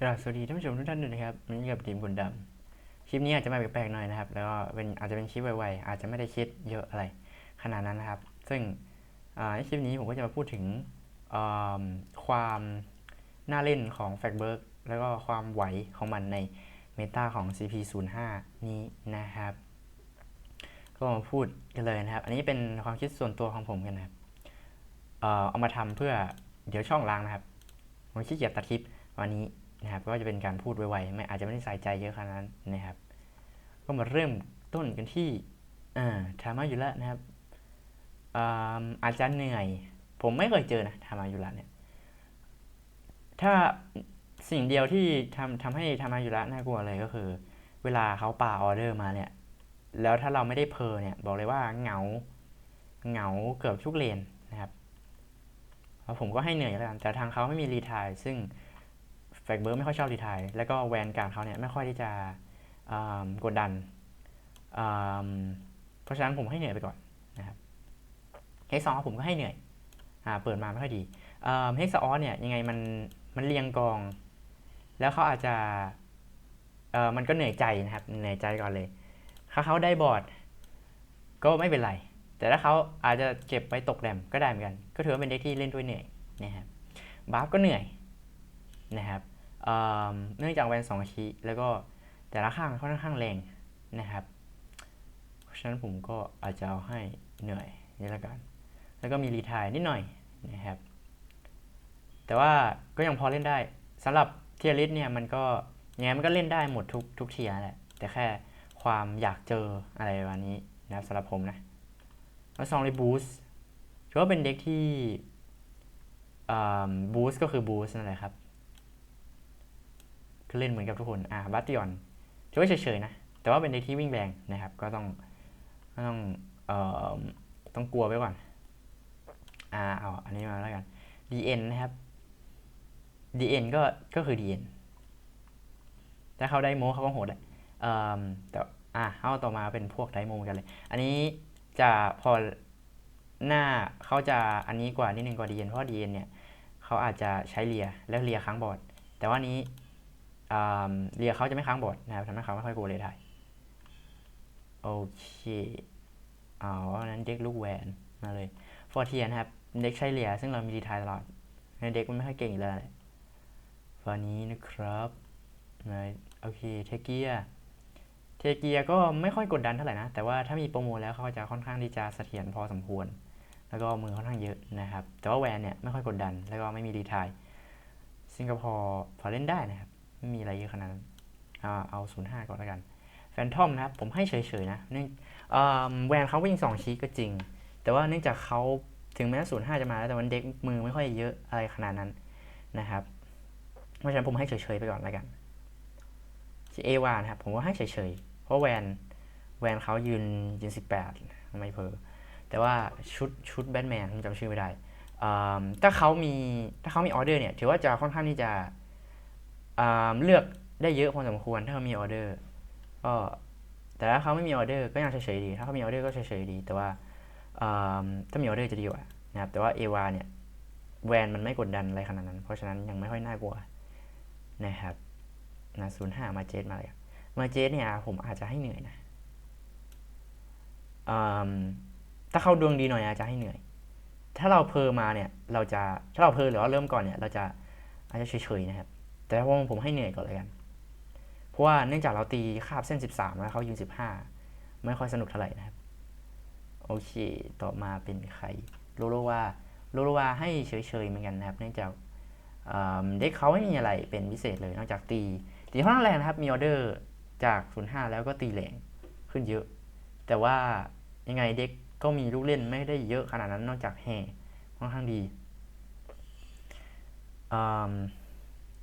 กราบสวัสดีท่านผู้ชมทุกท่านด้วยนะครับวันนี้กับทีมคุณดำคลิปนี้อาจจะมาแปลกๆหน่อยนะครับ แล้วก็เป็นอาจจะเป็นคลิปไวๆอาจจะไม่ได้คิดเยอะอะไรขนาดนั้นนะครับ ซึ่งในคลิปนี้ผมก็จะมาพูดถึงความน่าเล่นของแฟกเบิร์กแล้วก็ความไหวของมันในเมตาของ CP05 นี้นะครับ ก็มาพูดกันเลยนะครับ อันนี้เป็นความคิดส่วนตัวของผมกันนะครับเอ่อเอามาทำเพื่อเดี๋ยวช่องล้างนะครับผมขี้เกียจตัดคลิปวันนี้ นะครับก็จะเป็นการพูดไวๆไม่อาจจะไม่ได้ใส่ใจเยอะขนาดนั้นนะครับ ก็มาเริ่มต้นกันที่อ่าทามายุระนะครับอาจารย์เหนื่อย ผมไม่เคยเจอนะทามายุระเนี่ยถ้าสิ่งเดียวที่ทำทำให้ทามายุระน่ากลัวเลยก็คือ เวลาเขาป่าออเดอร์มาเนี่ย แล้วถ้าเราไม่ได้เพอเนี่ยบอกเลยว่าเหงาเหงาเกือบทุกเลนนะครับผมก็ให้เหนื่อยแล้วกันแต่ทางเขาไม่มีรีทายซึ่ง แฟกเบิร์กไม่ค่อยชอบรีไทายแล้วก็แวนการดเขาเนี่ยไม่ค่อยที่จะกดดัน เพราะฉะนั้นผมให้เหนื่อยไปก่อนนะครับเฮกซอผมก็ให้เหนื่อยอเปิดมาไม่ค่อยดีเฮกซอเนี่ยยังไงมันมันเรียงกอง แล้วเขาอาจจะมันก็เหนื่อยใจนะครับเหนื่อยใจก่อนเลยถ้าเขาได้บอร์ดก็ไม่เป็นไร แต่ถ้าเขาอาจจะเก็บไปตกแรมก็ได้เหมือนกัน ก็ถือว่าเป็นเด็กที่เล่นด้วยเหนื่อยนะครับบาฟก็เหนื่อยนะครับ เนื่องจากแวนสองคีแล้วก็แต่ละข้างค่อนข้างแรงนะครับ เพราะฉะนั้นผมก็อาจจะเอาให้เหนื่อยนี่ละกัน แล้วก็มีรีทายนิดหน่อยนะครับ แต่ว่าก็ยังพอเล่นได้สำหรับเทียริสเนี่ยมันก็ยังไงมันก็เล่นได้หมดทุกทุกเทียแหละ แต่แค่ความอยากเจออะไรประมาณนี้นะครับสำหรับผมนะแล้วซองเลยบูสถือว่าเป็นเด็กที่บูสก็คือบูสนั่นแหละครับ เล่นเหมือนกับทุกคน อ่าบัตติออนถือว่าเฉยๆนะ แต่ว่าเป็นเด็กที่วิ่งแรงนะครับ ก็ต้องก็ต้องเอ่อต้องกลัวไว้ก่อน อ่า เอาอันนี้มาแล้วกัน DN นะครับ DN ก็ ก็คือ DN ถ้าเขาได้โมเขาก็โหดแหละเอ่อแต่อ่าเอาต่อมาเป็นพวกไดโมกันเลย อันนี้จะพอหน้าเขาจะอันนี้กว่านิดนึงกว่าดีเอ็นเพราะดีเอ็นเนี่ยเขาอาจจะใช้เลียแล้วเลียค้างบอร์ด แต่ว่านี้ เลียเขาจะไม่ค้างบอร์ดนะครับทำให้เขาไม่ค่อยโกเลยได้โอเคเอาอันนั้นเด็กลูกแหวนมาเลยฟอร์เทียนะครับเด็กใช้เลียซึ่งเรามีดีทายตลอดเด็กมันไม่ค่อยเก่งอยู่แล้วแหละฟันนี้นะครับนะโอเคเทเกียเทเกียก็ไม่ค่อยกดดันเท่าไหร่นะ แต่ว่าถ้ามีโปรโมแล้วเขาจะค่อนข้างที่จะเสถียรพอสมควร แล้วก็มือค่อนข้างเยอะนะครับ แต่ว่าแวนเนี่ยไม่ค่อยกดดัน แล้วก็ไม่มีรีทายซิงคโปร์พอเล่นได้นะครับ ไม่มีอะไรเยอะขนาดนั้นเอาเอาศูนย์ห้าก่อนแล้วกันแฟนทอมนะครับ ผมให้เฉยๆนะเนื่องแวนเขาวิ่งสองชีก็จริง แต่ว่าเนื่องจากเขาถึงแม้ศูนย์ห้าจะมาแล้วแต่มันเด็กมือไม่ค่อยเยอะอะไรขนาดนั้นนะครับ เพราะฉะนั้นผมให้เฉยๆไปก่อนแล้วกันที่เอวานะครับ ผมก็ให้เฉยๆ เพราะแวนแวนเขายืนยืนสิบแปดไม่เพอแต่ว่าชุดชุดแบทแมนผมจำชื่อไม่ได้ถ้าเขามีถ้าเขามีออเดอร์เนี่ย ถือว่าจะค่อนข้างที่จะ เลือกได้เยอะพอสมควรถ้าเขามีออเดอร์ก็แต่ถ้าเขาไม่มีออเดอร์ก็ยังเฉยๆดี ถ้าเขามีออเดอร์ก็เฉยๆดี แต่ว่าถ้ามีออเดอร์จะดีกว่านะครับ แต่ว่าเอวาเนี่ยแวนมันไม่กดดันอะไรขนาดนั้น เพราะฉะนั้นยังไม่ค่อยน่ากลัวนะครับนะศูนย์ห้ามาเจตมาเลยมาเจสเนี่ยผมอาจจะให้เหนื่อยนะถ้าเข้าดวงดีหน่อยอาจจะให้เหนื่อย ถ้าเราเพอมาเนี่ยเราจะถ้าเราเพอหรือว่าเริ่มก่อนเนี่ยเราจะอาจจะเฉยๆนะครับ แต่ว่าผมให้เหนื่อยก่อนเลยกัน เพราะว่าเนื่องจากเราตีคาบเส้น 13 แล้วเขายืน 15 ไม่ค่อยสนุกเท่าไหร่นะครับ โอเค ต่อมาเป็นใครโลโลวาโลโลวาให้เฉยๆเหมือนกันนะครับ เนื่องจากเด็กเขาไม่มีอะไรเป็นพิเศษเลย นอกจากตี ตีค่อนข้างแรงนะครับ มีออเดอร์จาก05แล้วก็ตีแรงขึ้นเยอะ แต่ว่ายังไงเด็กก็มีลูกเล่นไม่ได้เยอะขนาดนั้นนอกจากแห่ค่อนข้างดีอ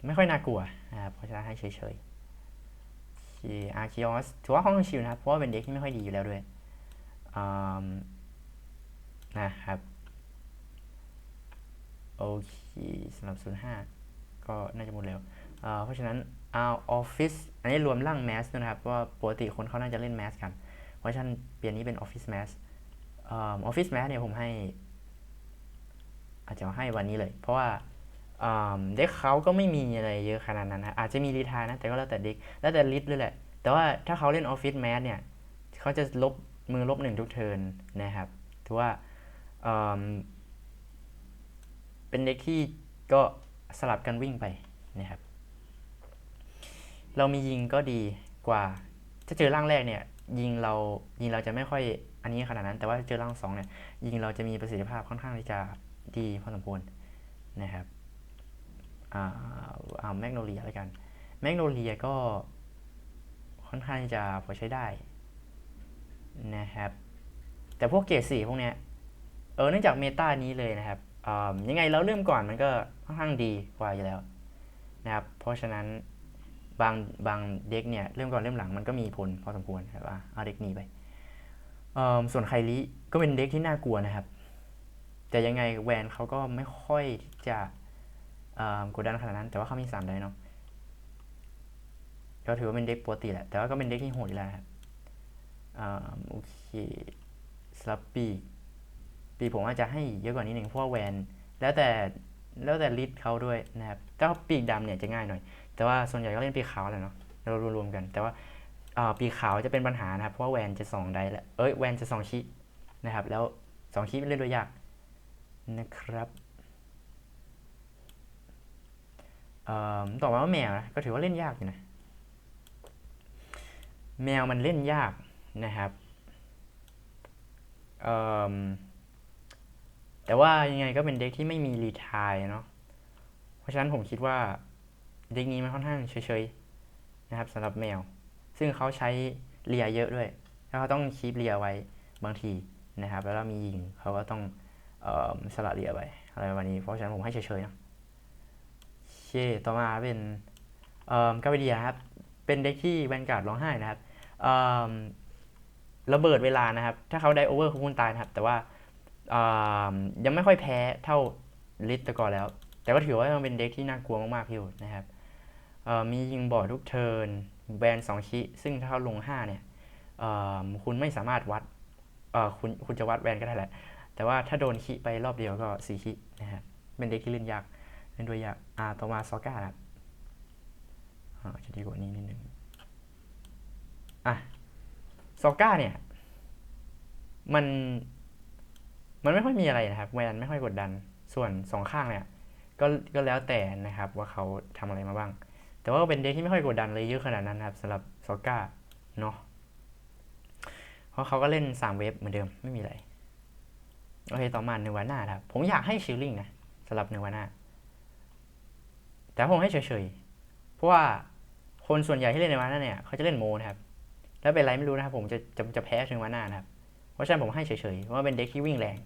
ไม่ค่อยน่ากลัวนะครับเพราะฉะนั้นให้เฉยๆอาร์คิออสถือว่าค่อนข้างชิลนะครับ เพราะว่าเป็นเด็กที่ไม่ค่อยดีอยู่แล้วด้วยนะครับ โอเคสำหรับ 05 ก็น่าจะหมดแล้วเพราะฉะนั้นเอาออฟฟิศอันนี้รวมร่างแมสด้วยนะครับ ว่าปกติคนเขาน่าจะเล่นแมสกัน เพราะฉะนั้นเปลี่ยนนี้เป็นออฟฟิศแมสออฟฟิศแมสเนี่ยผมให้ อาจจะให้วันนี้เลย เพราะว่า เด็กเขาก็ไม่มีอะไรเยอะขนาดนั้นนะอาจจะมีรีทายนะ แต่ก็แล้วแต่เด็กแล้วแต่ลิสต์ด้วยแหละ แต่ว่าถ้าเขาเล่นออฟฟิศแมสเนี่ยเขาจะลบมือลบหนึ่งทุกเทิร์นนะครับถือว่าเป็นเด็กที่ก็สลับกันวิ่งไปนะครับ เรามียิงก็ดีกว่า ถ้าเจอร่างแรกเนี่ย ยิงเรายิงเราจะไม่ค่อยอันนี้ขนาดนั้น แต่ว่าเจอร่างสองเนี่ยยิงเราจะมีประสิทธิภาพค่อนข้างที่จะดีพอสมควรนะครับ เอาแมกโนเลียแล้วกัน แมกโนเลียก็ค่อนข้างจะพอใช้ได้นะครับ แต่พวกเกรดสี่พวกเนี้ย เออ เนื่องจากเมตานี้เลยนะครับอ่ายังไงเราเริ่มก่อนมันก็ค่อนข้างดีกว่าอยู่แล้วนะครับ เพราะฉะนั้นบางบางเด็กเนี่ยเริ่มก่อนเริ่มหลังมันก็มีผลพอสมควรครับว่าเอาเด็กนี้ไป ส่วนไคลิก็เป็นเด็กที่น่ากลัวนะครับ แต่ยังไงแวนเขาก็ไม่ค่อยจะ กดดันขนาดนั้น แต่ว่าเขามี3ได้เนาะก็ถือว่าเป็นเด็กปกติแหละ แต่ว่าก็เป็นเด็กที่โหดอยู่แล้วนะครับอ่าโอเคสลับปีปีผมอาจจะให้เยอะกว่านี้หนึ่งเพราะแวน แล้วแต่แล้วแต่ลิสเขาด้วยนะครับถ้าปีกดำเนี่ยจะง่ายหน่อย แต่ว่าส่วนใหญ่ก็เล่นปีกขาวแหละเนาะเรารวมๆกัน แต่ว่าปีกขาวจะเป็นปัญหานะครับ เพราะว่าแวนจะสองได้แล้วเอ้ยแวนจะสองชินะครับ แล้วสองชิเล่นด้วยยากนะครับเอ่อ ต่อมาว่าแมวนะก็ถือว่าเล่นยากอยู่นะ แมวมันเล่นยากนะครับแต่ว่ายังไงก็เป็นเด็กที่ไม่มีรีทายเนาะเพราะฉะนั้นผมคิดว่าเด็กนี้มันค่อนข้างเฉยๆนะครับสำหรับแมว ซึ่งเขาใช้เลียเยอะด้วย แล้วเขาต้องคีบเลียไว้บางทีนะครับ แล้วเรามียิงเขาก็ต้องอสละเรียไปอะไรประมาณนี้เพราะฉะนั้นผมให้เฉยๆนะ เคต่อมาเป็นเอ่อกาเบเดียครับ เป็นเด็กที่แวนการ์ดร้องไห้นะครับเอ่อระเบิดเวลานะครับ ถ้าเขาได้โอเวอร์คุณตายนะครับ แต่ว่าเอ่อยังไม่ค่อยแพ้เท่าลิตแต่ก่อนแล้ว แต่ก็ถือว่ามันเป็นเด็กที่น่ากลัวมาก ๆ อยู่นะครับเอ่อมียิงบอดทุกเทิร์นแวนสองคิซึ่งถ้าเขาลงห้าเนี่ยเอ่อคุณไม่สามารถวัดเอ่อคุณคุณจะวัดแวนก็ได้แหละ แต่ว่าถ้าโดนคิไปรอบเดียวก็สี่คินะครับเป็นเด็กที่เล่นยาก เล่นด้วยยากอ่าต่อมาซอก้าครับอ่าจะดีกว่านี้นิดนึงอะซอก้าเนี่ย มันมันไม่ค่อยมีอะไรนะครับแวนไม่ค่อยกดดัน ส่วนสองข้างเนี่ยก็ก็แล้วแต่นะครับว่าเขาทำอะไรมาบ้าง แต่ว่าเป็นเด็กที่ไม่ค่อยกดดันเลยเยอะขนาดนั้นนะครับสำหรับซอก้าเนาะเพราะเขาก็เล่น3เวฟเหมือนเดิมไม่มีอะไร โอเค ต่อมาเนวาน่าครับ ผมอยากให้ชิลลิงนะสำหรับเนวาน่า แต่ผมให้เฉยๆ เพราะว่าคนส่วนใหญ่ที่เล่นเนวาน่าเนี่ยเขาจะเล่นโมนะครับ แล้วเป็นไรไม่รู้นะครับ ผมจะจะจะแพ้เนวาน่านะครับ เพราะฉะนั้นผมให้เฉยๆว่าเป็นเด็กที่วิ่งแรง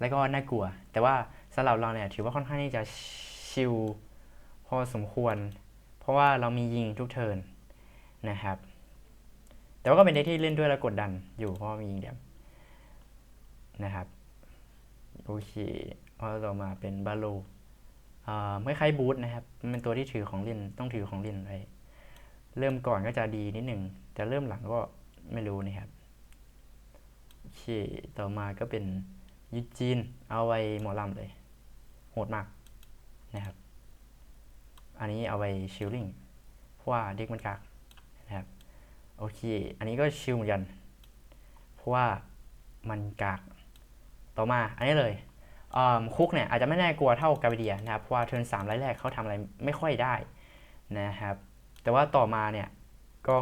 แล้วก็น่ากลัว แต่ว่าสำหรับเราเนี่ยถือว่าค่อนข้างที่จะชิลพอสมควร เพราะว่าเรามียิงทุกเทิร์นนะครับ แต่ว่าก็เป็นเด็กที่เล่นด้วยแล้วกดดันอยู่เพราะมียิงเดียวนะครับโอเคเอาต่อมาเป็นบาโลอ่าไม่ คล้ายบูธนะครับ เป็นตัวที่ถือของเล่นต้องถือของเล่นไว้เริ่มก่อนก็จะดีนิดหนึ่งแต่เริ่มหลังก็ไม่รู้นะครับโอเคต่อมาก็เป็นยูจีนเอาไว้หมอลำเลยโหดมากนะครับ อันนี้เอาไว้ชิลลิ่งเพราะว่าเด็กมันกากนะครับโอเค อันนี้ก็ชิลเหมือนกัน เพราะว่ามันกาก ต่อมาอันนี้เลย คุกเนี่ยอาจจะไม่น่ากลัวเท่ากาเบเดียนะครับ เพราะว่าเทิร์นสามไลท์แรกเขาทำอะไรไม่ค่อยได้นะครับ แต่ว่าต่อมาเนี่ยก็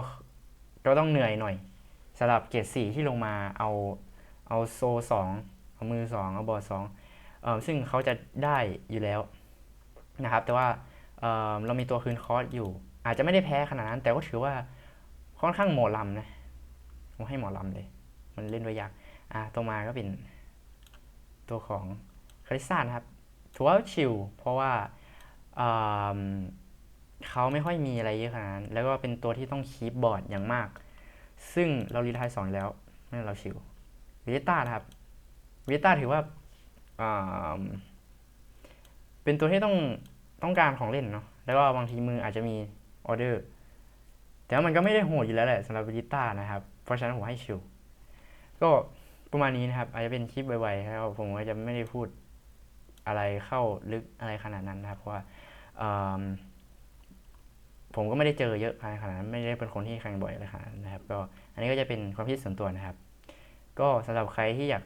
ก็ต้องเหนื่อยหน่อยสำหรับเกรดสี่ที่ลงมาเอาเอาโซสองเอามือสองเอาบอร์ดสองอซึ่งเขาจะได้อยู่แล้วนะครับ แต่ว่าเเรามีตัวคืนคอร์สอยู่ อาจจะไม่ได้แพ้ขนาดนั้น แต่ก็ถือว่าค่อนข้างหมอลำนะผมให้หมอลำเลย มันเล่นด้วยยากอะต่อมาก็เป็นตัวของ คริซ่านครับถือว่าชิลเพราะว่าเขาไม่ค่อยมีอะไรเยอะขนาดนั้นแล้วก็เป็นตัวที่ต้องคีบบอร์ดอย่างมาก ซึ่งเรารีทายสอนแล้วนั่นเราชิลวิต้าครับวิต้าถือว่าอ่าเป็นตัวที่ต้องต้องการของเล่นเนาะแล้วก็บางทีมืออาจจะมีออเดอร์แต่ว่ามันก็ไม่ได้โหดอยู่แล้วแหละสำหรับวิต้านะครับ เพราะฉะนั้นผมให้ชิลก็ประมาณนี้นะครับ อาจจะเป็นคลิปไวๆแล้วผมก็จะไม่ได้พูด อะไรเข้าลึกอะไรขนาดนั้นนะครับเพราะว่าผมก็ไม่ได้เจอเยอะขนาดนั้นไม่ได้เป็นคนที่แข่งบ่อยอะไรขนาดนั้นนะครับ ก็อันนี้ก็จะเป็นความคิดส่วนตัวนะครับ ก็สำหรับใครที่อยาก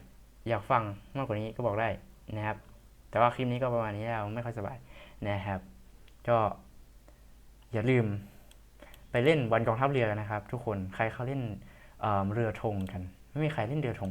อยากฟังมากกว่านี้ก็บอกได้นะครับ แต่ว่าคลิปนี้ก็ประมาณนี้แล้วไม่ค่อยสบายนะครับ ก็อย่าลืมไปเล่นวันกองทัพเรือนะครับ ทุกคนใครเขาเล่นเเรือธงกัน ไม่มีใครเล่นเรือธง